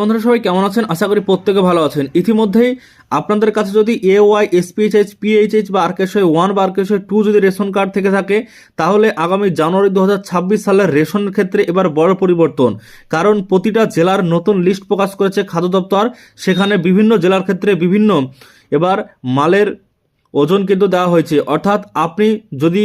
বন্ধুরা সবাই কেমন আছেন? আশা করি প্রত্যেকে ভালো আছেন। ইতিমধ্যেই আপনাদের কাছে যদি এ ওয়াই এসপিএইচএইচ পিএইচএইচ বা আরকেশয় ওয়ান বা আরকেশয় টু যদি রেশন কার্ড থেকে থাকে, তাহলে আগামী জানুয়ারি দু হাজার ছাব্বিশ সালের রেশনের ক্ষেত্রে এবার বড় পরিবর্তন। কারণ প্রতিটা জেলার নতুন লিস্ট প্রকাশ করেছে খাদ্য দপ্তর। সেখানে বিভিন্ন জেলার ক্ষেত্রে বিভিন্ন এবার মালের ওজন কিন্তু দেওয়া হয়েছে। অর্থাৎ আপনি যদি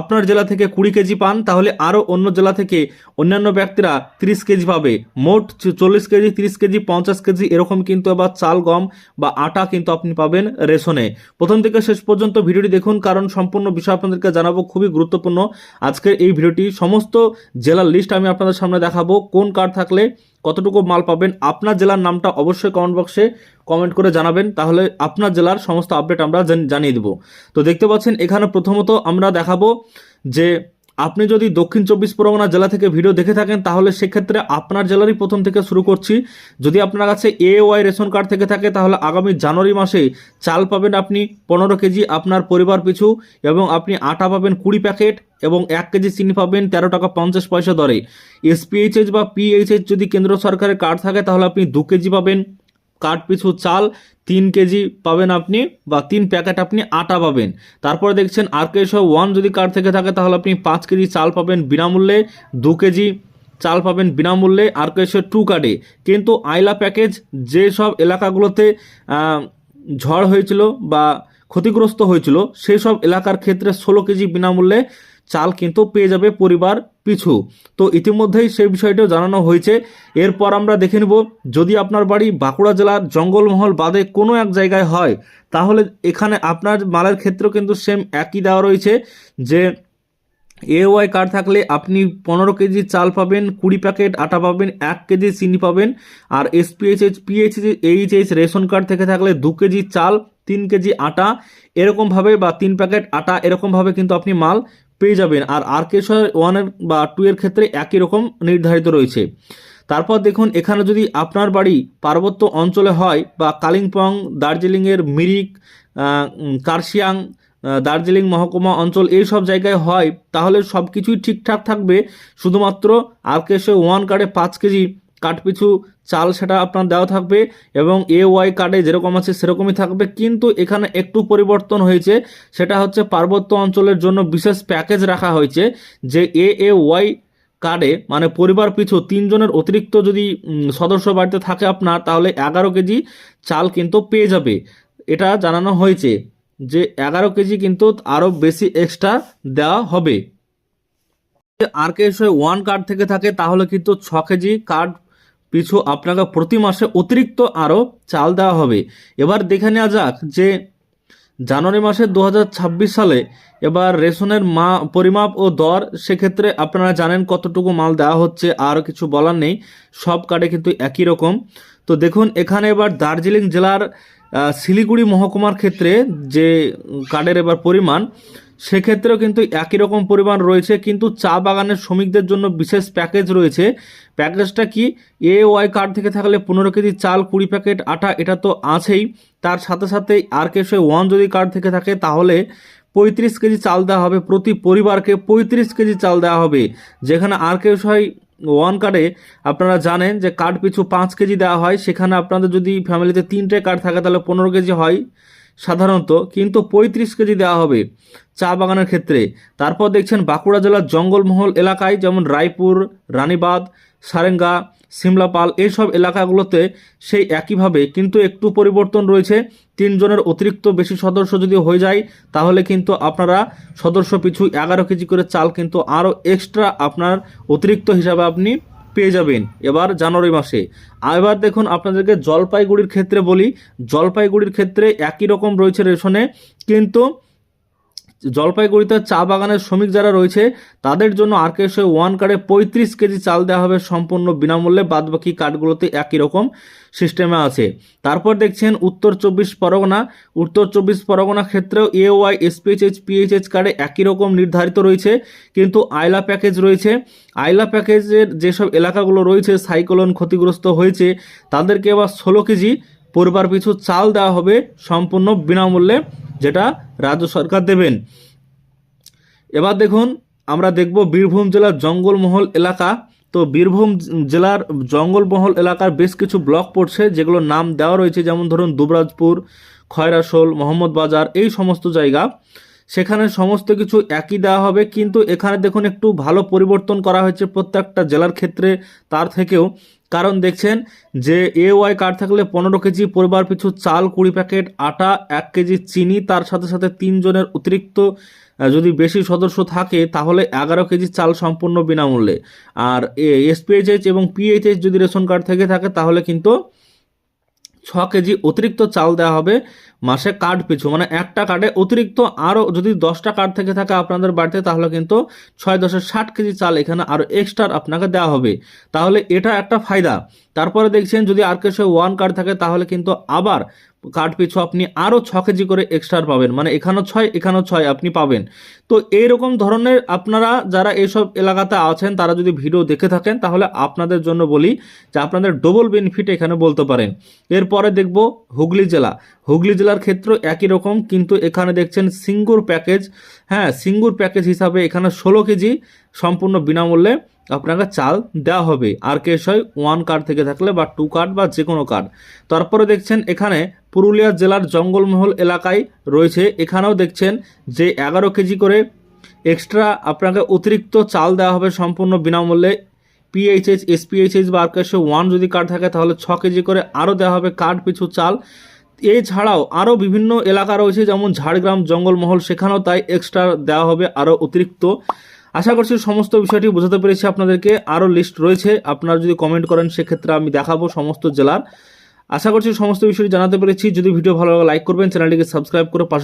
আপনার জেলা থেকে কুড়ি কেজি পান, তাহলে আরও অন্য জেলা থেকে অন্যান্য ব্যক্তিরা তিরিশ কেজি পাবে। মোট চল্লিশ কেজি, তিরিশ কেজি, পঞ্চাশ কেজি, এরকম কিন্তু আবার চাল, গম বা আটা কিন্তু আপনি পাবেন রেশনে। প্রথম থেকে শেষ পর্যন্ত ভিডিওটি দেখুন, কারণ সম্পূর্ণ বিষয় আপনাদেরকে জানাব, খুবই গুরুত্বপূর্ণ। আজকের এই ভিডিওটি সমস্ত জেলার লিস্ট আমি আপনাদের সামনে দেখাবো, কোন কার্ড থাকলে কতটুকু মাল পাবেন, আপনার জেলার নামটা অবশ্যই কমেন্ট বক্সে কমেন্ট করে জানাবেন, তাহলে আপনার জেলার সমস্ত আপডেট আমরা জানিয়ে দেবো। তো দেখতে পাচ্ছেন, এখানে প্রথমত আমরা দেখাবো যে আপনি যদি দক্ষিণ চব্বিশ পরগনা জেলা থেকে ভিডিও দেখে থাকেন, তাহলে সেক্ষেত্রে আপনার জেলারই প্রথম থেকে শুরু করছি। যদি আপনার কাছে এ ওয়াই রেশন কার্ড থেকে থাকে, তাহলে আগামী জানুয়ারি মাসে চাল পাবেন আপনি পনেরো কেজি আপনার পরিবার পিছু এবং আপনি আটা পাবেন কুড়ি প্যাকেট। এবং এক কেজি চিনি পাবেন তেরো টাকা পঞ্চাশ পয়সা দরে। এসপিএইচএস বা পিএইচএস যদি কেন্দ্র সরকারের কার্ড থাকে, তাহলে আপনি দু কেজি পাবেন। কার্ড পিছু চাল, তিন কেজি পাবেন আপনি বা তিন প্যাকেট আপনি আটা পাবেন। তারপরে দেখছেন আর কেশো ওয়ান যদি কার্ড থেকে থাকে, তাহলে আপনি পাঁচ কেজি চাল পাবেন বিনামূল্যে, দু কেজি চাল পাবেন বিনামূল্যে আর কেশো টু কার্ডে কিন্তু আইলা প্যাকেজ যেসব এলাকাগুলোতে ঝড় হয়েছিল বা ক্ষতিগ্রস্ত হয়েছিল, সেই সব এলাকার ক্ষেত্রে ষোলো কেজি বিনামূল্যে চাল কিন্তু পেয়ে যাবে পরিবার পিছু। তো ইতিমধ্যেই সেই বিষয়টিও জানানো হয়েছে। এরপর আমরা দেখে নেব, যদি আপনার বাড়ি বাঁকুড়া জেলার জঙ্গলমহল বাদে কোনো এক জায়গায় হয়, তাহলে এখানে আপনার মালের ক্ষেত্রেও কিন্তু সেম একই দেওয়া রয়েছে যে এ ওয়াই কার্ড থাকলে আপনি পনেরো কেজি চাল পাবেন, কুড়ি প্যাকেট আটা পাবেন, এক কেজি চিনি পাবেন। আর SPHH PHH HH ration card থেকে থাকলে দু কেজি চাল, তিন কেজি আটা, এরকমভাবে বা তিন প্যাকেট আটা, এরকমভাবে কিন্তু আপনি মাল পেয়ে যাবেন। আর আর কে ওয়ানের বা টু এর ক্ষেত্রে একই রকম নির্ধারিত রয়েছে। তারপর দেখুন, এখানে যদি আপনার বাড়ি পার্বত্য অঞ্চলে হয় বা কালিম্পং, দার্জিলিংয়ের মিরিক কার্শিয়াং দার্জিলিং মহকুমা অঞ্চল এই সব জায়গায় হয়, তাহলে সব কিছুই ঠিকঠাক থাকবে। শুধুমাত্র আর ওয়ান কার্ডে পাঁচ কেজি কাঠ পিছু চাল সেটা আপনার দেওয়া থাকবে এবং এ ওয়াই কার্ডে যেরকম আছে সেরকমই থাকবে। কিন্তু এখানে একটু পরিবর্তন হয়েছে, সেটা হচ্ছে পার্বত্য অঞ্চলের জন্য বিশেষ প্যাকেজ রাখা হয়েছে যে এ এ ওয়াই কার্ডে মানে পরিবার পিছু তিনজনের অতিরিক্ত যদি সদস্য বাড়িতে থাকে আপনার, তাহলে এগারো কেজি চাল কিন্তু পেয়ে যাবে। এটা জানানো হয়েছে যে এগারো কেজি কিন্তু আরও বেশি এক্সট্রা দেওয়া হবে। আর কে ওয়ান কার্ড থেকে থাকে, তাহলে কিন্তু ছ কেজি কার্ড পিছু আপনাকে প্রতি মাসে অতিরিক্ত আরও চাল দেওয়া হবে। এবার দেখে নেওয়া যাক যে জানুয়ারি মাসে দু হাজার ছাব্বিশ সালে এবার রেশনের মা, পরিমাপ ও দর, সেক্ষেত্রে আপনারা জানেন কতটুকু মাল দেওয়া হচ্ছে, আর কিছু বলার নেই। সব কার্ডে কিন্তু একই রকম। তো দেখুন, এখানে এবার দার্জিলিং জেলার শিলিগুড়ি মহকুমার ক্ষেত্রে যে কার্ডের এবার পরিমাণ সেক্ষেত্রেও কিন্তু একই রকম পরিমাণ রয়েছে, কিন্তু চা বাগানের শ্রমিকদের জন্য বিশেষ প্যাকেজ রয়েছে। প্যাকেজটা কি? এ ওয়াই কার্ড থেকে থাকলে পনেরো কেজি চাল, কুড়ি প্যাকেট আটা, এটা তো আছেই। তার সাথে সাথে আর কেসে ওয়ান যদি কার্ড থেকে থাকে, তাহলে পঁয়ত্রিশ কেজি চাল দেওয়া হবে, প্রতি পরিবারকে পঁয়ত্রিশ কেজি চাল দেওয়া হবে। যেখানে আর কেউ হয় ওয়ান কার্ডে আপনারা জানেন যে কার্ড পিছু পাঁচ কেজি দেওয়া হয়, সেখানে আপনাদের যদি ফ্যামিলিতে তিনটে কার্ড থাকে, তাহলে পনেরো কেজি হয়। সাধারণত কিন্তু পঁয়ত্রিশ কেজি দেওয়া হবে চা বাগানের ক্ষেত্রে। তারপর দেখছেন বাঁকুড়া জেলার জঙ্গলমহল এলাকায় যেমন রায়পুর, রানীবাঁধ, সারেঙ্গা, সিমলাপাল এইসব এলাকাগুলোতে সেই একইভাবে কিন্তু একটু পরিবর্তন রয়েছে। তিনজনের অতিরিক্ত বেশি সদস্য যদি হয়ে যায়, তাহলে কিন্তু আপনারা সদস্য পিছু এগারো কেজি করে চাল কিন্তু আরও এক্সট্রা আপনার অতিরিক্ত হিসাবে আপনি পেয়ে যাবেন এবার জানুয়ারি মাসে। এবার দেখুন আপনাদেরকে জলপাইগুড়ির ক্ষেত্রে বলি, জলপাইগুড়ির ক্ষেত্রে একই রকম রয়েছে রেশনে, কিন্তু জলপাইগুড়িতে চা বাগানের শ্রমিক যারা রয়েছে, তাদের জন্য আর কেসে ওয়ান কার্ডে পঁয়ত্রিশ কেজি চাল দেওয়া হবে সম্পূর্ণ বিনামূল্যে, বাদবাকি কার্ডগুলোতে একই রকম সিস্টেমে আছে। তারপর দেখছেন উত্তর চব্বিশ পরগনা। উত্তর চব্বিশ পরগনা ক্ষেত্রেও এ ওয়াই এসপিএইচএইচ পিএইচএইচ কার্ডে একই রকম নির্ধারিত রয়েছে, কিন্তু আয়লা প্যাকেজ রয়েছে। আয়লা প্যাকেজের যেসব এলাকাগুলো রয়েছে, সাইক্লোন ক্ষতিগ্রস্ত হয়েছে, তাদেরকে এবার ষোলো কেজি পরিবার পিছু চাল দেওয়া হবে সম্পূর্ণ বিনামূল্যে। যেটা রাজ্য সরকার দেবেন। এবার দেখুন, আমরা দেখব বীরভূম জেলার জঙ্গলমহল এলাকা। তো বীরভূম জেলার জঙ্গলমহল এলাকার বেশ কিছু ব্লক পড়ছে, যেগুলোর নাম দেওয়া রয়েছে, যেমন ধরুন দুবরাজপুর, খয়রাসোল, মোহাম্মদ বাজার, এই সমস্ত জায়গা। সেখানে সমস্ত কিছু একই দেওয়া হবে, কিন্তু এখানে দেখুন একটু ভালো পরিবর্তন করা হয়েছে প্রত্যেকটা জেলার ক্ষেত্রে। তার থেকেও কারণ দেখছেন যে এ ওয়াই কার্ড থাকলে পনেরো কেজি পরিবার পিছু চাল কুড়ি প্যাকেট, আটা এক কেজি চিনি, তার সাথে সাথে তিনজনের অতিরিক্ত যদি বেশি সদস্য থাকে তাহলে এগারো কেজি চাল সম্পূর্ণ বিনামূল্যে। আর এসপিএইচএইচ এবং পিএইচএইচ যদি রেশন কার্ড থেকে থাকে তাহলে কিন্তু ছ কেজি অতিরিক্ত চাল দেওয়া হবে। মাসে কার্ড পিছু মানে একটা কার্ডে অতিরিক্ত আরও যদি দশটা কার্ড থেকে থাকে আপনাদের বাড়িতে, তাহলে কিন্তু ছয় দশে ষাট কেজি চাল এখানে আরও এক্সট্রা আপনাকে দেওয়া হবে। তাহলে এটা একটা ফায়দা। তারপরে দেখছেন যদি আর কেউ ওয়ান কার্ড থাকে, তাহলে কিন্তু আবার কার্ড পিছু আপনি আরও ছ কেজি করে এক্সট্রা পাবেন। মানে এখানেও ছয় এখানেও ছয় আপনি পাবেন। তো এইরকম ধরনের আপনারা যারা এইসব এলাকাতে আছেন, তারা যদি ভিডিও দেখে থাকেন, তাহলে আপনাদের জন্য বলি যে আপনাদের ডবল বেনিফিট এখানে বলতে পারেন। এরপরে দেখব হুগলি জেলা। হুগলি জেলার ক্ষেত্র একই রকম, কিন্তু এখানে দেখছেন সিঙ্গুর প্যাকেজ। হ্যাঁ সিঙ্গুর প্যাকেজ হিসাবে এখানে ষোলো কেজি সম্পূর্ণ বিনামূল্যে আপনাকে চাল দেওয়া হবে। আর কেস হয় ওয়ান কার্ড থেকে থাকলে বা টু কার্ড বা যে কোনো কার্ড তারপরে দেখছেন এখানে পুরুলিয়া জেলার জঙ্গলমহল এলাকায় রয়েছে। এখানেও দেখছেন যে এগারো কেজি করে এক্সট্রা আপনাকে অতিরিক্ত চাল দেওয়া হবে সম্পূর্ণ বিনামূল্যে। পিএইচএইচ এসপিএইচএইচ বা আর কাছে ওয়ান যদি কার্ড থাকে তাহলে ছ কেজি করে আরও দেওয়া হবে কার্ড পিছু চাল। এছাড়াও আরও বিভিন্ন এলাকা রয়েছে যেমন ঝাড়গ্রাম জঙ্গলমহল, সেখানেও তাই এক্সট্রা দেওয়া হবে আরও অতিরিক্ত। আশা করছি সমস্ত বিষয়টি বোঝাতে পেরেছি আপনাদেরকে। আরও লিস্ট রয়েছে। আপনারা যদি কমেন্ট করেন, সেক্ষেত্রে আমি দেখাবো সমস্ত জেলার। আশা করছি সমস্ত বিষয়টি জানাতে পেরেছি। যদি ভিডিও ভালো লাগে লাইক করবেন। চ্যানেলটিকে সাবস্ক্রাইব করে পাশে